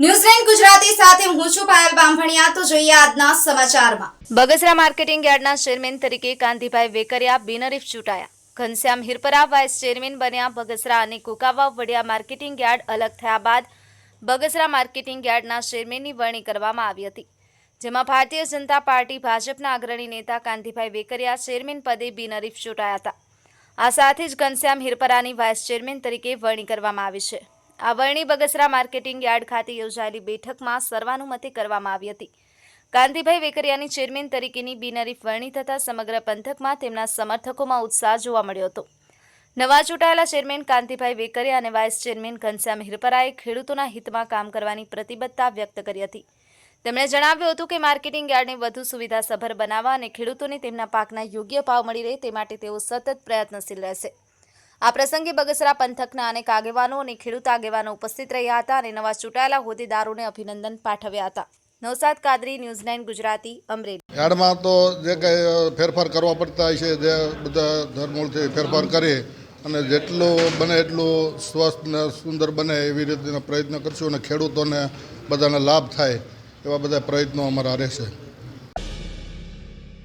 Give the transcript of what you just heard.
New Zealand Gujarati સાથે હું છું પાયલ બામણિયા તો જોઈએ આજના સમાચારમાં. બગસરા માર્કેટિંગ યાર્ડના ચેરમેન તરીકે કાંતિભાઈ વેકરિયા બિનરીફ ચૂંટાયા. ઘનશ્યામ હિરપરા વાઇસ ચેરમેન બન્યા બગસરા અને કુકાવા વડિયા માર્કેટિંગ યાર્ડ અલગ થયા બાદ બગસરા માર્કેટિંગ યાર્ડના ચેરમેનની વરણી કરવામાં આવી હતી. જેમાં ભારતીય જનતા પાર્ટી ભાજપના અગ્રણી નેતા કાંતિભાઈ વેકરિયા ચેરમેન પદે બિનરીફ ચૂંટાયા હતા. આ સાથે જ ઘનશ્યામ હિરપરાની વાઇસ ચેરમેન તરીકે વરણી કરવામાં આવી છે. આ વરણી બગસરા માર્કેટિંગ યાર્ડ ખાતે યોજાયેલી બેઠકમાં સર્વાનુમતે કરવામાં આવી હતી. કાંતિભાઈ વેકરિયાની ચેરમેન તરીકેની બિનહરીફ વરણી થતાં સમગ્ર પંથકમાં તેમના સમર્થકોમાં ઉત્સાહ જોવા મળ્યો હતો. નવા ચૂંટાયેલા ચેરમેન કાંતિભાઈ વેકરિયા અને વાઇસ ચેરમેન ઘનશ્યામ હિરપરાએ ખેડૂતોના હિતમાં કામ કરવાની પ્રતિબદ્ધતા વ્યક્ત કરી હતી. તેમણે જણાવ્યું હતું કે માર્કેટિંગ યાર્ડને વધુ સુવિધાસભર બનાવવા અને ખેડૂતોને તેમના પાકના યોગ્ય ભાવ મળી રહે તે માટે તેઓ સતત પ્રયત્નશીલ રહેશે. આ પ્રસંગે બગસરા પંથકના અનેક આગેવાનો અને ખેડૂત આગેવાનો ઉપસ્થિત રહ્યા હતા અને નવા ચૂંટાયેલા હોદ્દેદારોને અભિનંદન પાઠવ્યા હતા. Naushad Kadri, news nine, Gujarati, Amreli. યાર્ડમાં તો જે કંઈ ફેરફાર કરવા પડતા હોય છે, જે બધા ધરમૂળથી ફેરફાર કરે અને જેટલું બને એટલું સ્વસ્થ ને સુંદર બને એવી રીતના પ્રયત્ન કરશું અને ખેડૂતોને બધાને લાભ થાય એવા બધા પ્રયત્નો અમારા રહેશે.